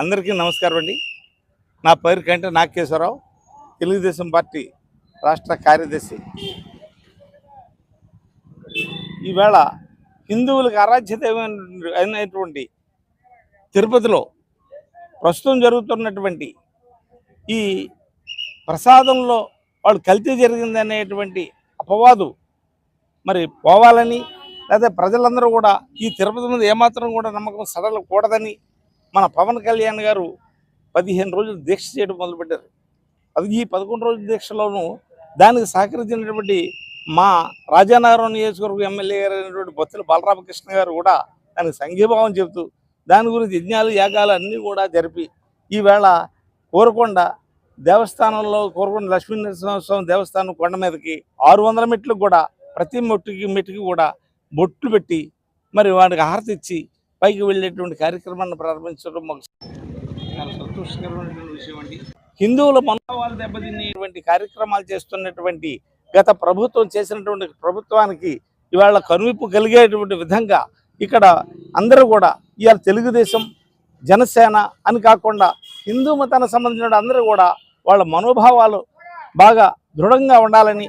అందరికీ నమస్కారం అండి. నా పేరు కంటే నాగేశ్వరరావు తెలుగుదేశం పార్టీ రాష్ట్ర కార్యదర్శి. ఈవేళ హిందువులకు అరాధ్యత అయినటువంటి తిరుపతిలో ప్రస్తుతం జరుగుతున్నటువంటి ఈ ప్రసాదంలో వాళ్ళు కల్తీ జరిగిందనేటువంటి అపవాదు మరి పోవాలని లేదా ప్రజలందరూ కూడా ఈ తిరుపతి మీద ఏమాత్రం కూడా నమ్మకం సడలకూడదని మన పవన్ కళ్యాణ్ గారు పదిహేను రోజులు దీక్ష చేయడం మొదలుపెట్టారు. అది ఈ పదకొండు రోజుల దీక్షలోనూ దానికి సహకరించినటువంటి మా రాజానగరం నియోజకవర్గ ఎమ్మెల్యే గారు అయినటువంటి బొత్తుల బాలరామకృష్ణ గారు కూడా దానికి సంఘీభావం చెబుతూ దాని గురించి యజ్ఞాలు యాగాలు అన్నీ కూడా జరిపి ఈవేళ కోరకొండ దేవస్థానంలో కోరకొండ లక్ష్మీ నరసింహస్వామి దేవస్థానం కొండ మీదకి ఆరు వందల మెట్లకు కూడా ప్రతి మెట్టుకి మెట్టుకి కూడా బొట్లు పెట్టి మరి వాడికి హారతి ఇచ్చి పైకి వెళ్ళేటువంటి కార్యక్రమాన్ని ప్రారంభించడం మాకు చాలా సంతోషకరమైనటువంటి విషయం అండి. హిందువుల మనోభావాలు దెబ్బతినేటువంటి కార్యక్రమాలు చేస్తున్నటువంటి గత ప్రభుత్వం చేసినటువంటి ప్రభుత్వానికి ఇవాళ కనువిప్పు కలిగేటువంటి విధంగా ఇక్కడ అందరూ కూడా ఇవాళ తెలుగుదేశం జనసేన అని కాకుండా హిందూ మతానికి సంబంధించిన అందరూ కూడా వాళ్ళ మనోభావాలు బాగా దృఢంగా ఉండాలని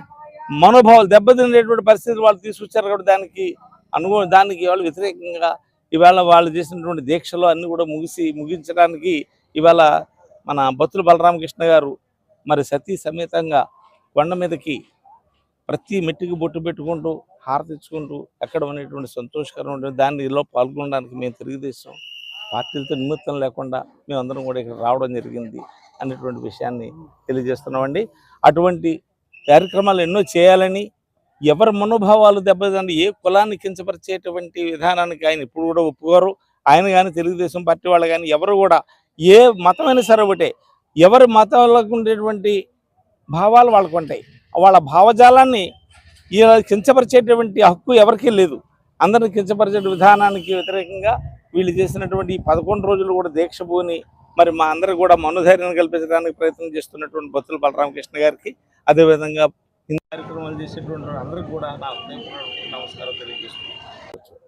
మనోభావాలు దెబ్బతినేటువంటి పరిస్థితి వాళ్ళు తీసుకొచ్చారు కాబట్టి దానికి అనుకో దానికి వాళ్ళు వ్యతిరేకంగా ఇవాళ వాళ్ళు చేసినటువంటి దీక్షలు అన్నీ కూడా ముగిసి ముగించడానికి ఇవాళ మన బత్తుల బలరామకృష్ణ గారు మరి సతీ సమేతంగా కొండ మీదకి ప్రతి మెట్టికి బొట్టు పెట్టుకుంటూ హారతిచ్చుకుంటూ ఎక్కడ అనేటువంటి సంతోషకరమైన దానిలో పాల్గొనడానికి మేము తెలుగుదేశం పార్టీలతో నిమిత్తం లేకుండా మేమందరం కూడా ఇక్కడ రావడం జరిగింది అనేటువంటి విషయాన్ని తెలియజేస్తున్నామండి. అటువంటి కార్యక్రమాలు ఎన్నో చేయాలని ఎవరి మనోభావాలు దెబ్బతిండి ఏ కులాన్ని కించపరిచేటువంటి విధానానికి ఆయన ఇప్పుడు కూడా ఒప్పుకోరు. ఆయన కానీ తెలుగుదేశం పార్టీ వాళ్ళు కానీ ఎవరు కూడా ఏ మతమైనా సరే ఒకటే. ఎవరి మతాలకు ఉండేటువంటి భావాలు వాళ్ళకు ఉంటాయి. వాళ్ళ భావజాలాన్ని ఇలా కించపరిచేటువంటి హక్కు ఎవరికీ లేదు. అందరిని కించపరిచే విధానానికి వ్యతిరేకంగా వీళ్ళు చేసినటువంటి ఈ పదకొండు రోజులు కూడా దీక్ష పూని మరి మా అందరికి కూడా మనోధైర్యం కల్పించడానికి ప్రయత్నం చేస్తున్నటువంటి బొత్తుల బలరామకృష్ణ గారికి అదేవిధంగా కార్యక్రమాలు చేసేటువంటి అందరికి కూడా నా హృదయపూర్వక నమస్కారం తెలియజేస్తున్నాను